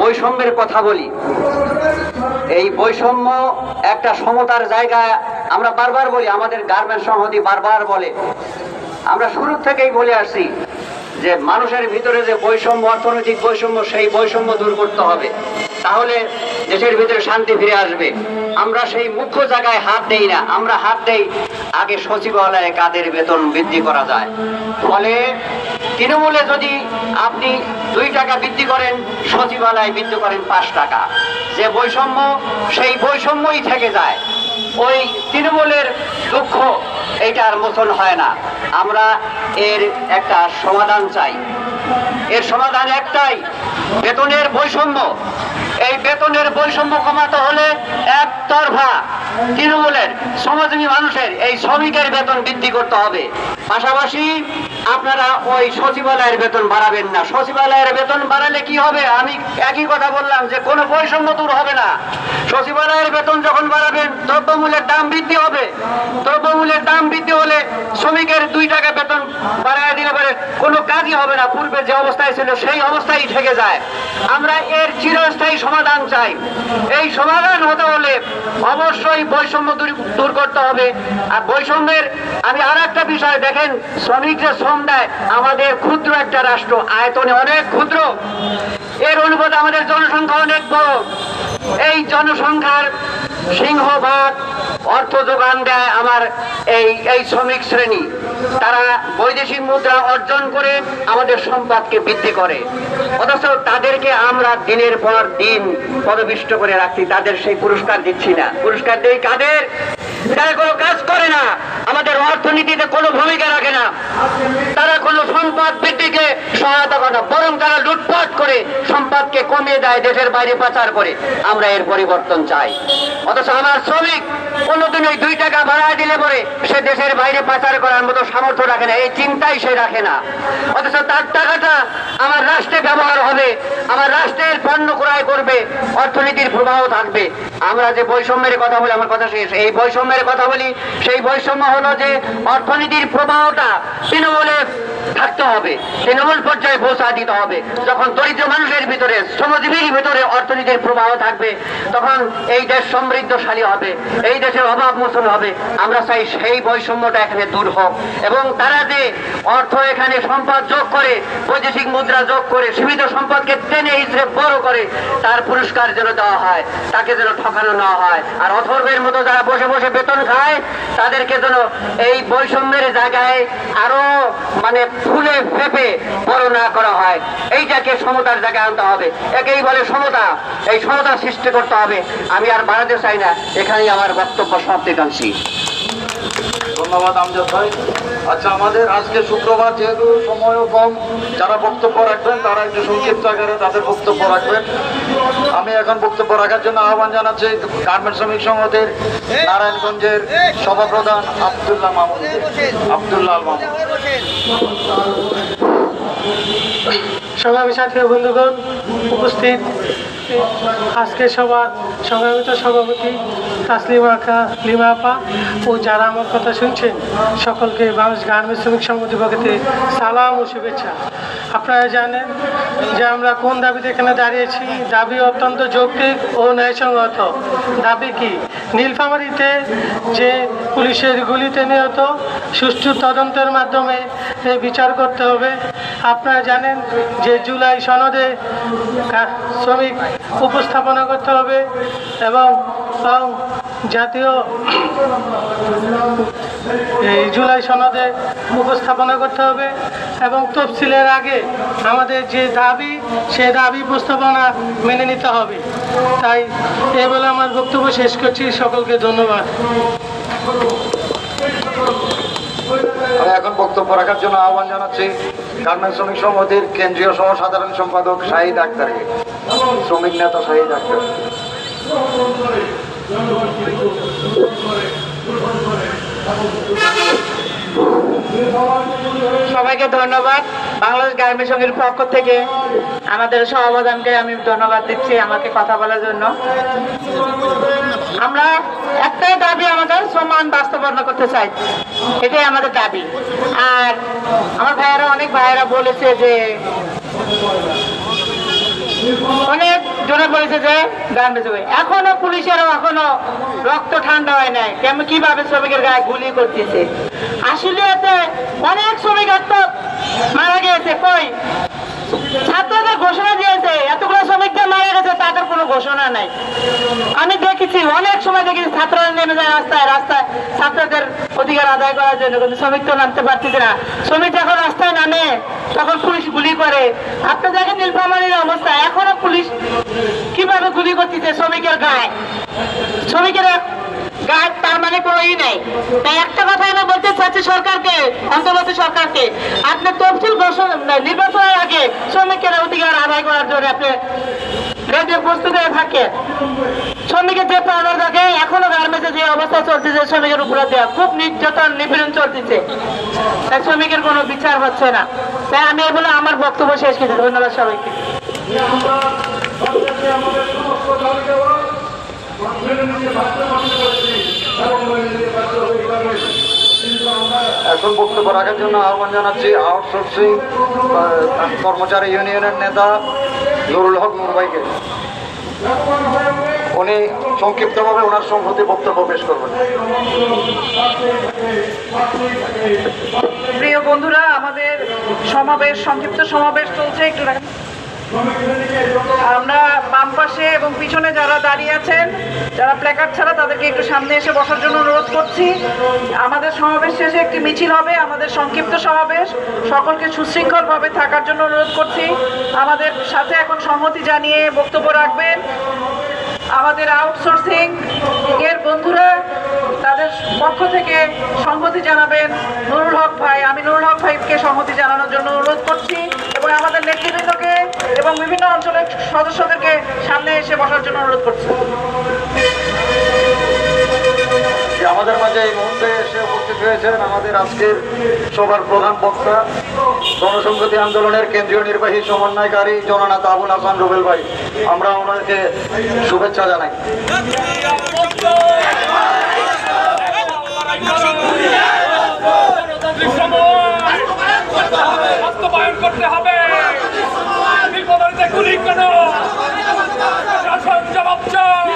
বৈষম্যের কথা বলি। এই বৈষম্য একটা সমতার জায়গা আমরা বারবার বলি, আমাদের গার্মেন্ট সংহতি বারবার বলে। আমরা শুরু থেকেই বলে আসছি যে মানুষের ভিতরে যে বৈষম্য, অর্থনৈতিক বৈষম্য, সেই বৈষম্য দূর করতে হবে। তাহলে দেশের ভিতরে শান্তি ফিরে আসবে। আমরা সেই মুখ্য জায়গায় হাত দেই না, আমরা হাত দেই আগে সচিবালয়ে কাদের বেতন বৃদ্ধি করা যায়। ফলে তৃণমূলে যদি আপনি দুই টাকা বৃদ্ধি করেন, সচিবালয় বৃদ্ধি করেন পাঁচ টাকা। যে বৈষম্য, সেই বৈষম্যই থেকে যায়। ওই তৃণমূলের দুঃখ এইটার মোচন হয় না। আমরা এর একটা সমাধান চাই। এর সমাধান একটাই, বেতনের বৈষম্য। এই বেতনের বৈষম্য কমাতে হলে একতরফা তৃণমূলের, শ্রমজীবী মানুষের এই শ্রমিকের বেতন বৃদ্ধি করতে হবে। পাশাপাশি আপনারা ওই সচিবালয়ের বেতন বাড়াবেন না। সচিবালয়ের বেতন বাড়ালে কি হবে? আমি একই কথা বললাম যে কোনো বৈষম্য দূর হবে না। সচিবালয়ের বেতন যখন বাড়াবেন, দ্রব্যমূল্যের দাম বৃদ্ধি হবে। দ্রব্যমূল্যের দাম বৃদ্ধি হলে শ্রমিকের দুই টাকা বেতন বাড়ায় দিলে পরে কোনো কাজই হবে না। পূর্বে যে অবস্থায় ছিল, সেই অবস্থায় থেকে যায়। আমরা এর চিরস্থায়ী সমাধান চাই। এই সমাধান হতে হলে অবশ্যই বৈষম্য দূর করতে হবে। আর বৈষম্যের আমি আর একটা বিষয় দেখেন শ্রমিক যে শ্রম দেয় আমাদের ক্ষুদ্র একটা রাষ্ট্র, আয়তনে অনেক ক্ষুদ্র। এর অনুপাতে আমাদের জনসংখ্যা অনেক বড়। এই জনসংখ্যার সিংহভাগ অর্থ যোগান দেয় আমার এই এই শ্রমিক শ্রেণি। তারা বৈদেশিক মুদ্রা অর্জন করে আমাদের সম্পদকে বৃদ্ধি করে। অথচ তাদেরকে আমরা দিনের পর দিন পদবিষ্ট করে রাখছি, তাদের সেই পুরস্কার দিচ্ছি না। পুরস্কার দেই কাদের? তারা কোনো কাজ করে না, আমাদের অর্থনীতিতে কোনো ভূমিকা রাখে না তারা কোনো সম্পদ বৃদ্ধিকে সহায়তা করে, বরং তারা লুটপাট করে সম্পদকে কমিয়ে দেয়, দেশের বাইরে পাচার করে। আমরা এর পরিবর্তন চাই। অথচ আমার শ্রমিক কোনোদিন ওই দুই টাকা ভাড়া দিলে পরে সে দেশের বাইরে পাচার করার মতো সামর্থ্য রাখে না, এই চিন্তাই সে রাখে না। অথচ তার টাকাটা আমার রাষ্ট্রে ব্যবহার হবে, আমার রাষ্ট্রের পণ্য ক্রয় করবে, অর্থনীতির প্রভাব থাকবে। আমরা যে বৈষম্যের কথা বলি, আমার কথা শেষ। এই বৈষম্যের কথা বলি, সেই বৈষম্য হলো যে অর্থনীতির প্রবাহটা তৃণমূলে থাকতে হবে। তৃণমূল পর্যায়ে পৌঁছা দিতে হবে। যখন দরিদ্র মানুষের ভিতরে, শ্রমজীবীর ভিতরে অর্থনীতির প্রবাহ থাকবে, তখন এই দেশ সমৃদ্ধশালী হবে, এই দেশের অভাব মোচন হবে। আমরা চাই সেই বৈষম্যটা এখানে দূর হোক। এবং তারা যে অর্থ এখানে সম্পদ যোগ করে, বৈদেশিক মুদ্রা যোগ করে, সীমিত সম্পদকে টেনে হিসেবে বড় করে, তার পুরস্কার যেন দেওয়া হয়, তাকে যেন ঠকানো না হয়। আর অথর্বের মতো যারা বসে বসে বেতন খায়, তাদেরকে যেন এই বৈষম্যের জায়গায় আরও মানে ফুলে ফেপে বড় না করা হয়। এইটাকে সমতার জায়গায় আনতে হবে। একেই বলে সমতা। এই সমতা সৃষ্টি করতে হবে। আমি আর বাড়াতে চাই না। এখানেই আমার বক্তব্য সমাপ্তি টানছি ধন্যবাদ, আমজাদ ভাই। আচ্ছা আমাদের আজকে শুক্রবার যেহেতু সময়ও কম, যারা বক্তব্য রাখবেন, তারা একটু সংক্ষিপ্ত আকারে তাদের বক্তব্য রাখবেন। আমি এখন বক্তব্য রাখার জন্য আহ্বান জানাচ্ছি গার্মেন্ট শ্রমিক সংহতের নারায়ণগঞ্জের সভাপ্রধান আবদুল্লাহ মামুন আবদুল্লাহ মাহমুদ সংগ্রামী সাথী বন্ধুগণ উপস্থিত। আজকে সবার সংগ্রামিত সভাপতি তাসলিমা আখা, লিমা আপা ও যারা আমার কথা শুনছেন, সকলকে বাংলাদেশ গার্মেন্টস শ্রমিক সংগঠন পক্ষে সালাম ও শুভেচ্ছা। আপনারা জানেন যে আমরা কোন দাবিতে এখানে দাঁড়িয়েছি? দাবি অত্যন্ত যৌক্তিক ও ন্যায়সঙ্গত। দাবি কি? নীলফামারিতে যে পুলিশের গুলিতে নিহত, সুষ্ঠু তদন্তের মাধ্যমে বিচার করতে হবে। আপনারা জানেন যে জুলাই সনদে শ্রমিক উপস্থাপনা করতে হবে এবং জাতীয় এই জুলাই সনদে উপস্থাপনা করতে হবে এবং তফসিলের আগে আমাদের যে দাবি সে দাবি উপস্থাপনা মেনে নিতে হবে। তাই এই বলে আমার বক্তব্য শেষ করছি। সকলকে ধন্যবাদ। আমি এখন বক্তব্য রাখার জন্য আহ্বান জানাচ্ছি গার্মেন্ট শ্রমিক সংঘের কেন্দ্রীয় সহ সাধারণ সম্পাদক শাহিদ আক্তারকে। শ্রমিক নেতা শাহিদ আক্তার। সবাইকে ধন্যবাদ। বাংলাদেশ গার্মেন্টস সংঘের পক্ষ থেকে আমাদের সহবাদানকে আমি ধন্যবাদ দিচ্ছি আমাকে কথা বলার জন্য। আমরা একটাই দাবি আমাদের সম্মান বাস্তবায়ন করতে চাই। এটাই আমাদের দাবি। আর আমার ভাইয়েরা, অনেক ভাইয়েরা বলেছে যে, অনেক জনে বলেছে যে, গান গার্মেন্টস এখনও পুলিশেরও এখনও রক্ত ঠান্ডা হয় নাই। কেমন, কীভাবে শ্রমিকের গায়ে গুলি করতেছে? আসলে অনেক শ্রমিক মারা গিয়েছে। কই? ছাত্রদের ঘোষণা দিয়েছে, এতগুলো শ্রমিকদের মারা গেছে, তাদের কোনো ঘোষণা নাই। আমি দেখেছি, অনেক সময় দেখেছি, ছাত্ররা নেমে যায় রাস্তায় রাস্তায় ছাত্রদের অধিকার আদায় করার জন্য, কিন্তু শ্রমিক তো নামতে পারতেছে না। শ্রমিক যখন রাস্তায় নামে, তখন পুলিশ গুলি করে। আপনি দেখেন নীলফামারির অবস্থা, এখনও পুলিশ কীভাবে গুলি করতেছে শ্রমিকের গায়ে? শ্রমিকের গায়ে তার মানে কোনো ই নেই। তাই একটা কথা আমি বলতে চাচ্ছি সরকারকে, অন্তর্বর্তী সরকারকে। আপনি তফসিল ঘোষণা, নির্বাচনের আগে শ্রমিকের অধিকার আদায় করার জন্য আপনি রেডি প্রস্তুত হয়ে থাকে শ্রমিকের যে প্রাণের থাকে যে অবস্থা চলতেছে শ্রমিকের উপরে দেওয়া খুব নির্যাতন, নিপীড়ন চলতেছে। তাই শ্রমিকের কোনো বিচার হচ্ছে না। তাই আমি বলে আমার বক্তব্য শেষ করছি। ধন্যবাদ সবাইকে। এখন বক্তব্য রাখার জন্য আহ্বান জানাচ্ছি আউটসোর্সিং কর্মচারী ইউনিয়নের নেতা নুরুল হক মুম্বাইকে। উনি সংক্ষিপ্তভাবে ওনার সংহতি বক্তব্য পেশ করবেন। প্রিয় বন্ধুরা, আমাদের সমাবেশ, সংক্ষিপ্ত সমাবেশ চলছে। একটু। আমরা বাম পাশে এবং পিছনে যারা দাঁড়িয়ে আছেন, যারা প্ল্যাকার্ড ছাড়া তাদেরকে একটু সামনে এসে বসার জন্য অনুরোধ করছি। আমাদের সমাবেশ শেষে একটি মিছিল হবে, আমাদের সংক্ষিপ্ত সমাবেশ। সকলকে সুশৃঙ্খলভাবে থাকার জন্য অনুরোধ করছি। আমাদের সাথে এখন সংহতি জানিয়ে বক্তব্য রাখবেন। আমাদের আউটসোর্সিং এর বন্ধুরা, তাদের পক্ষ থেকে সংহতি জানাবেন নুরুল হক ভাই। আমি নুরুল হক ভাইকে সংহতি জানানোর জন্য অনুরোধ করছি এবং আমাদের নেতৃবৃন্দকে এবং বিভিন্ন অঞ্চলের সদস্যদেরকে সামনে এসে বসার জন্য অনুরোধ করছি। আমাদের মাঝে এই মুহূর্তে এসে উপস্থিত হয়েছেন আমাদের আজকের সভার প্রধান বক্তা জনসংহতি আন্দোলনের কেন্দ্রীয় নির্বাহী সমন্বয়কারী জননেতা আবুল হাসান রুবেল ভাই। আমরা ওনাকে শুভেচ্ছা জানাই। করতে হবে। গুলি কেন শাসন জবাব চাও